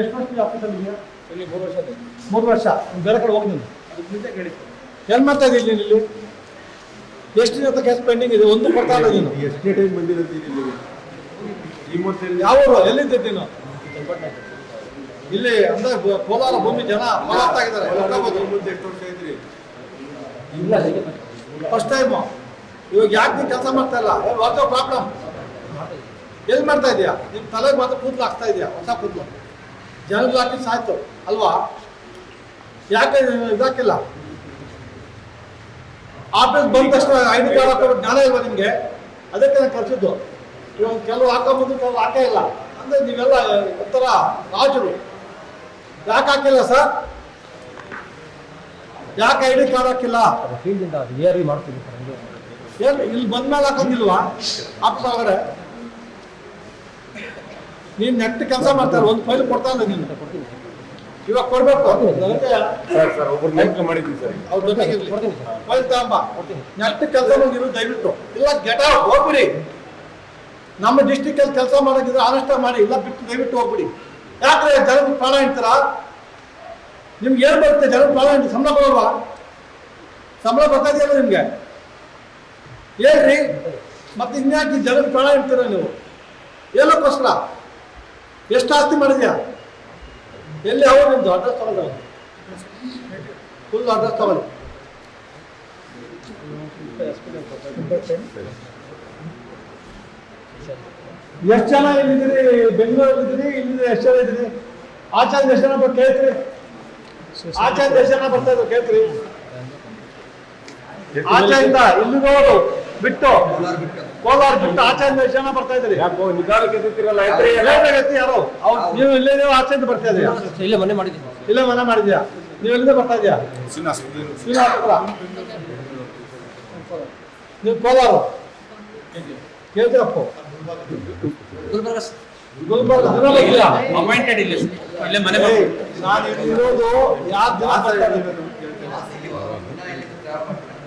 ಎಷ್ಟು ವರ್ಷ ಆಫೀಸಲ್ಲಿ ಇದೆಯಾ ಇಲ್ಲಿ ಮೂರು ವರ್ಷ ಆಯ್ತು. ಮೂರು ವರ್ಷ. ಬೇರೆ ಕಡೆ ಹೋಗಿ ನೀನು ಏನು ಮಾಡ್ತಾ ಇದ್ದೀನಿ ಇಲ್ಲಿ? ಎಷ್ಟು ದಿನ ಕೇಸ್ ಪೆಂಡಿಂಗ್ ಇದೆ? ಒಂದು ಕೊಡ್ತಾ ಇಲ್ಲ ನೀನು. ಎಷ್ಟೇ ಟೈಮ್ ಬಂದಿರೋದು ಯಾವ ಎಲ್ಲಿದ್ದೆ ನೀನು? ಇಲ್ಲಿ ಅಂದ್ರೆ ಕೋಲಾರ ಭೂಮಿ ಜನ ಫಲಾರ್ಥ ಆಗಿದ್ದಾರೆ. ಫಸ್ಟ್ ಟೈಮ್ ಇವಾಗ ಯಾಕೆ ನೀವು ಕೆಲಸ ಮಾಡ್ತಾ ಇಲ್ಲ? ವಾಟ್ ಪ್ರಾಬ್ಲಮ್ ಎಲ್ಲಿ ಮಾಡ್ತಾ ಇದೆಯಾ? ನಿಮ್ಮ ತಲೆಗೆ ಮಾತ್ರ ಕೂದಲು ಹಾಕ್ತಾ ಇದೆಯಾ? ಹೊಸ ಕೂದಲು. ಜನಗಳು ಹಾಕಿ ಸಾಯ್ತು ಅಲ್ವಾ? ಯಾಕೆ ಇದಾಕಿಲ್ಲ? ಆಫೀಸ್ ಬಂದ ತಕ್ಷಣ ಐದು ಕಾಲ ಕಾರ್ಡ್ ಹಾಕೋದು ಜ್ಞಾನ ಇಲ್ವಾ ನಿಮಗೆ? ಅದಕ್ಕೆ ನಾನು ಕಳಿಸಿದ್ದು. ಇವಾಗ ಕೆಲವು ಹಾಕೊಂಬಂದು ಕೆಲವು ಹಾಕೇ ಇಲ್ಲ. ಅಂದರೆ ನೀವೆಲ್ಲ ಒಂಥರ ರಾಜರು. ಯಾಕೆ ಹಾಕಿಲ್ಲ ಸರ್? ಯಾಕೆ ಐ ಡಿ ಕಾರ್ಡ್ ಹಾಕಿಲ್ಲ? ಫೀಲ್ಡಿಂದ ಏರಿ ಮಾಡ್ತೀವಿ ಸರ್ ಹಂಗೆ. ಏನು ಇಲ್ಲಿ ಬಂದ್ಮೇಲೆ ಹಾಕಂಗಿಲ್ವಾ ಆಫೀಸ್ ಒಳಗಡೆ ನೀನ್ ನೆಟ್ ಕೆಲಸ ಮಾಡ್ತಾರೆ ಒಂದು ಫೈಲ್ ಕೊಡ್ತಾ ಇಲ್ಲ ನೀನು. ಇವಾಗ ಕೊಡ್ಬೇಕು. ಅವ್ರ ಜೊತೆಗೆ ಫೈಲ್ ತಗೊಂಬ. ನೆಟ್ ಕೆಲಸ ನೀವು ದಯವಿಟ್ಟು. ಇಲ್ಲ ಗೆಟ ಹೋಗ್ಬಿಡಿ. ನಮ್ಮ ಡಿಸ್ಟಿಕ್ ಅಲ್ಲಿ ಕೆಲಸ ಮಾಡೋದಿದ್ರೆ ಅರೆಸ್ಟ್ ಮಾಡಿ ಇಲ್ಲ ಬಿಟ್ಟು ದಯವಿಟ್ಟು ಹೋಗ್ಬಿಡಿ. ಯಾಕ್ರೆ ಜನಕ್ಕೆ ಪ್ರಾಣ ಇಡ್ತೀರ ನಿಮ್ಗೆ ಏನು ಬರುತ್ತೆ? ಜನಕ್ಕೆ ಪ್ರಾಣ ಇಟ್ಟು ಸಂಬಳ ಕೊಡೋಲ್ವ ಸಂಬಳ ಬರ್ತಾ ನಿಮಗೆ. ಹೇಳ್ರಿ. ಮತ್ತೆ ಇನ್ಯಾಕೆ ಜನರು ಪ್ರಾಣ ಇಡ್ತೀರ ನೀವು? ಏನಕ್ಕೋಸ್ಕರ ಎಷ್ಟು ಆಸ್ತಿ ಮಾಡಿದ್ಯಾ? ಎಲ್ಲಿ? ಅವ್ರು ನಿಮ್ದು ಅಡ್ರೆಸ್ ತಗೊಂಡು ಫುಲ್ ಅಡ್ರೆಸ್ ತಗೊಳ್ಳಿ ಎಷ್ಟು ಜನ ಇಲ್ಲಿದ್ದೀರಿ? ಬೆಂಗಳೂರಲ್ಲಿ ಇಲ್ಲಿದ್ದೀರಿ ಎಷ್ಟು ಜನ ಇದ್ದೀರಿ? ಆಚಾರ್ಯ ಎಷ್ಟು ಜನ ಬರ್ತಾ ಕೇಳ್ತೀರಿ ಆಚಾರ್ಯ ಎಷ್ಟು ಜನ ಬರ್ತಾ ಇದ್ರು ಕೇಳ್ತೀರಿ? ಆಚೆಯಿಂದ ಇಲ್ಲಿರೋರು ಬಿಟ್ಟು. ಕೋಲಾರ ಬಿಟ್ಟು ಆಚೆಯಿಂದ ಎಷ್ಟು ಜನ ಬರ್ತಾ ಇದ್ರಿ ಯಾಕೋ ನಿಧಾನಕ್ಕೆ ಯಾರು? ನೀವು ಇಲ್ಲೇ ನೀವು ಆಚೆಯಿಂದ ಬರ್ತಾ ಇದೀಯಾ ಇಲ್ಲೇ ಮನೆ ಮಾಡಿದ್ಯಾ ಇಲ್ಲೇ ಮನೆ ಮಾಡಿದ್ಯಾ ನೀವು ಎಲ್ಲಿಂದ ಬರ್ತಾ ಇದೀಯಾ ಶ್ರೀನಿವಾಸಪುರ. ನೀವು ಕೋಲಾರ. ಕೇಳ್ತೀರಪ್ಪ? ಅಪಾಯಿಂಟೆಡ್ ಇಲ್ಲಿ. ಇರೋದು ಯಾವ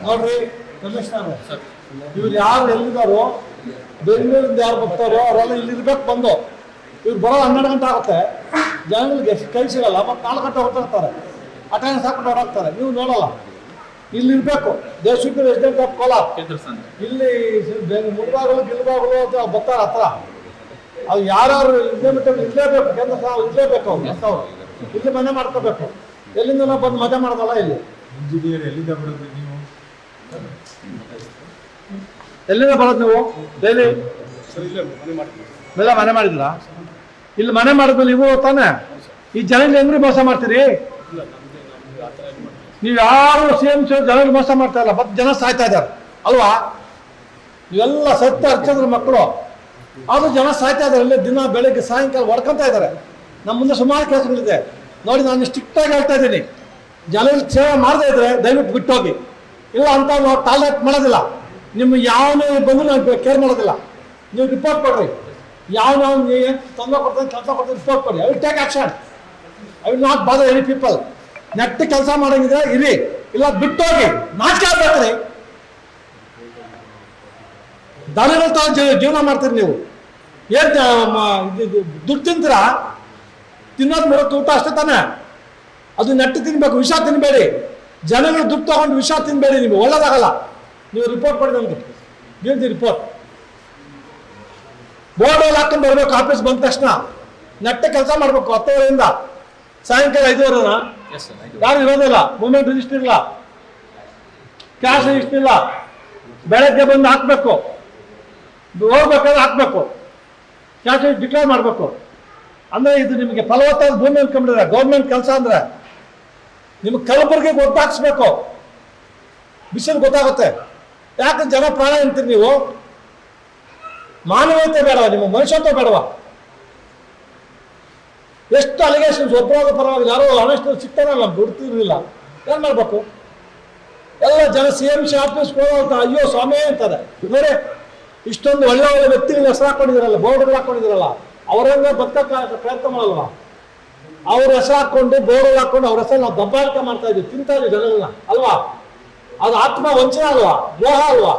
ನೋಡ್ರಿ ಕಮಿಷನರ್ ಇವ್ರು ಯಾರು ಎಲ್ಲಿದ್ದಾರೋ, ಬೆಂಗಳೂರಿಂದ ಯಾರು ಬರ್ತಾರೋ, ಅವರೆಲ್ಲ ಇಲ್ಲಿ ಇರ್ಬೇಕು ಬಂದು. ಇವ್ರು ಬರೋ ಹನ್ನೆರಡು ಗಂಟೆ ಆಗುತ್ತೆ. ಜನಗಳಿಗೆ ಕೈ ಸಿಗಲ್ಲ, ಮತ್ತೆ ನಾಲ್ಕು ಗಂಟೆ ಹೊರಟಿರ್ತಾರೆ ಅಟೆಂಡೆನ್ಸ್ ಹಾಕೊಂಡು ಹೊರಾಗ್ತಾರೆ ನೀವು ನೋಡಲ್ಲ. ಇಲ್ಲಿ ಇರಬೇಕು ದೇಶಕ್ಕೆ ರೆಸಿಡೆಂಟ್ ಆಫ್ ಕೋಲಾರ್ ಇಲ್ಲಿ ಮುಳುಬಾಗಲು ಗಿಲ್ಬಾಗಲು ಅಥವಾ ಬರ್ತಾರೆ ಹತ್ರ. ಅದು ಯಾರು ಇಲ್ಲೇ ಬಿಟ್ಟು ಇಲ್ಲೇಬೇಕು ಕೇಂದ್ರ ಸಹ ಇಲ್ಲೇಬೇಕು ಅವ್ರು. ಅವ್ರು. ಇಲ್ಲಿ ಮನೆ ಮಾಡ್ಕೋಬೇಕು. ಎಲ್ಲಿಂದ ನಾವು ಬಂದು ಮಜಾ ಮಾಡೋದಲ್ಲ ಇಲ್ಲಿ? ಇಂಜಿನಿಯರ್ ಎಲ್ಲಿಂದ ಬರೋದು ನೀವು? ಎಲ್ಲಿಂದ ಬರೋದು ನೀವು? ಡೈಲಿ ಸರ್ ಇಲ್ಲೇ ಮನೆ ಮನೆ ಮಾಡಿದ್ರಾ? ಇಲ್ಲಿ ಮನೆ ಮಾಡಿದ್ಮೇಲೆ ನೀವು ತಾನೇ? ಈ ಜನ ಹೆಂಗ್ರಿ ಮೋಸ ಮಾಡ್ತೀರಿ? ನೀವು ಯಾರು ಸಿ ಎಂ ಜನರಿಗೆ ಮೋಸ ಮಾಡ್ತಾ ಇಲ್ಲ ಮತ್ತೆ ಜನ ಸಾಯ್ತಾ ಇದ್ದಾರೆ. ಅಲ್ವಾ? ಇವೆಲ್ಲ ಸತ್ಯ ಹಚ್ಚಿದ್ರು ಮಕ್ಕಳು. ಆದ್ರೂ ಜನ ಸಾಯ್ತಾ ಇದ್ದಾರೆ, ಇಲ್ಲೇ ದಿನ ಬೆಳಗ್ಗೆ ಸಾಯಂಕಾಲ ಹೊಡ್ಕೊಂತ ಇದ್ದಾರೆ. ನಮ್ಮ ಮುಂದೆ ಸುಮಾರು ಕೆಲಸಗಳಿದೆ ನೋಡಿ, ನಾನು ಸ್ಟ್ರಿಕ್ಟಾಗಿ ಹೇಳ್ತಾ ಇದ್ದೀನಿ. ಜನರು ಸೇವೆ ಮಾಡದೇ ಇದ್ರೆ ದಯವಿಟ್ಟು ಬಿಟ್ಟೋಗಿ. ಇಲ್ಲ ಅಂತ ನಾವು ಟಾರ್ಗೆಟ್ ಮಾಡೋದಿಲ್ಲ. ನಿಮ್ಮ ಯಾವನೇ ಬಂದು ನಾನು ಕೇರ್ ಮಾಡೋದಿಲ್ಲ. ನೀವು ರಿಪೋರ್ಟ್ ಕೊಡ್ರಿ. ಯಾವ ನಾವು ತೊಂದರೆ ಕೊಡ್ತೀನಿ ಕೆಲಸ ಕೊಡ್ತೀನಿ ರಿಪೋರ್ಟ್ ಕೊಡಿ I will take action I will not bother any people neat ಕೆಲಸ ಮಾಡಂಗಿದ್ರೆ ಇರಿ. ಇಲ್ಲ ಬಿಟ್ಟೋಗಿ ನಾಚಿಕೆ ಆಗ್ಬೇಕ್ರಿ. ದನಗಳ ತರ ಜೀವ- ಜೀವನ ಮಾಡ್ತೀರಿ ನೀವು. ಏನ್ ದುಡ್ಡು ತಿಂತೀರ? ತಿನ್ನೋದು ಬರೋದು ಊಟ ಅಷ್ಟೇ ತಾನೆ. ಅದು ನೆಟ್ಟು ತಿನ್ಬೇಕು, ವಿಷ ತಿನ್ಬೇಡಿ. ಜನಗಳು ದುಡ್ಡು ತಗೊಂಡು ವಿಷ ತಿನ್ಬೇಡಿ ನೀವು. ಒಳ್ಳೇದಾಗಲ್ಲ. ನೀವು ರಿಪೋರ್ಟ್ ಮಾಡಿ ಗಿವ್ ದಿ ರಿಪೋರ್ಟ್ ಬೋರ್ಡಲ್ಲಿ ಹಾಕೊಂಡು ಬರ್ಬೇಕು ಆಫೀಸ್ ಬಂದ ತಕ್ಷಣ. ನೆಟ್ಟ ಕೆಲಸ ಮಾಡ್ಬೇಕು, ಹತ್ತುವರೆಯಿಂದ. ಸಾಯಂಕಾಲ ಐದುವರೆನ? ಯಾರು ಇರೋದಿಲ್ಲ ಮೂಮೆಂಟ್ ರಿಜಿಸ್ಟರ್ ಇಲ್ಲ. ಕ್ಯಾಶ್ ರಿಜಿಸ್ಟರ್ ಇಲ್ಲ. ಬೆಳಗ್ಗೆ ಬಂದು ಹಾಕ್ಬೇಕು. ಹೋಗ್ಬೇಕಾದ್ರೆ ಹಾಕ್ಬೇಕು. ಕ್ಯಾಶ್ ಡಿಕ್ಲೇರ್ ಮಾಡಬೇಕು. ಅಂದ್ರೆ ಇದು ನಿಮಗೆ ಫಲವತ್ತಾದ ಭೂಮಿ ಅನ್ಕೊಂಡಿದೆ ಗೌರ್ಮೆಂಟ್ ಕೆಲಸ ಅಂದ್ರೆ ನಿಮ್ಗೆ ಕಲಬುರ್ಗಿ ಗೊತ್ತಾಕ್ಸ್ಬೇಕು ಬಿಸಿಲು ಗೊತ್ತಾಗುತ್ತೆ. ಯಾಕಂದ್ರೆ ಜನ ಪ್ರಾಣ ಅಂತೀರಿ ನೀವು? ಮಾನವೀಯತೆ ಬೇಡವಾ? ನಿಮ್ಮ ಮನುಷ್ಯತ್ವ ಬೇಡವಾ? ಎಷ್ಟು ಅಲಿಗೇಷನ್ಸ್ ಒಬ್ಬರಾದ ಪರವಾಗಿ ಯಾರೋ ಅನೆಸ್ಟ್ ಸಿಗ್ತಾನೆ ನಾನು ಬಿಡ್ತಿರ್ಲಿಲ್ಲ ಏನು ಮಾಡಬೇಕು? ಎಲ್ಲ ಜನ ಸಿ ಎಂ ಸಿ ಆಫೀಸ್ ಹೋಗೋಂತ ಅಯ್ಯೋ ಸ್ವಾಮಿ ಅಂತಾರೆ. ನೋಡಿ ಇಷ್ಟೊಂದು ಒಳ್ಳೆ ಒಳ್ಳೆ ವ್ಯಕ್ತಿಗಳು ಹೆಸರು ಹಾಕೊಂಡಿದ್ದೀರಲ್ಲ ಬೋರ್ಡ್ಗಳು ಹಾಕೊಂಡಿದ್ದೀರಲ್ಲ ಅವರನ್ನ ಬದುಕಕ್ಕೆ ಪ್ರಯತ್ನ ಮಾಡಲ್ವ? ಅವ್ರ ಹೆಸರು ಹಾಕೊಂಡು ಬೋರ್ಡ್ ಹಾಕೊಂಡು ಅವ್ರ ಹೆಸರು ನಾವು ದಬ್ಬಾಳಿಕೆ ಮಾಡ್ತಾ ಇದ್ದೀವಿ ತಿಂತಾ ಇದ್ವಿ ಜನಗಳನ್ನ ಅಲ್ವಾ? ಅದು ಆತ್ಮ ವಂಚನೆ ಅಲ್ವಾ? ಮೋಹ ಅಲ್ವಾ?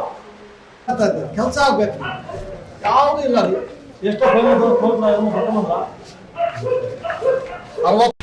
ಕೆಲಸ ಆಗ್ಬೇಕು. ಯಾವುದು ಇಲ್ಲ. ಎಷ್ಟೋ ಎಷ್ಟೋ ಅರವತ್ತು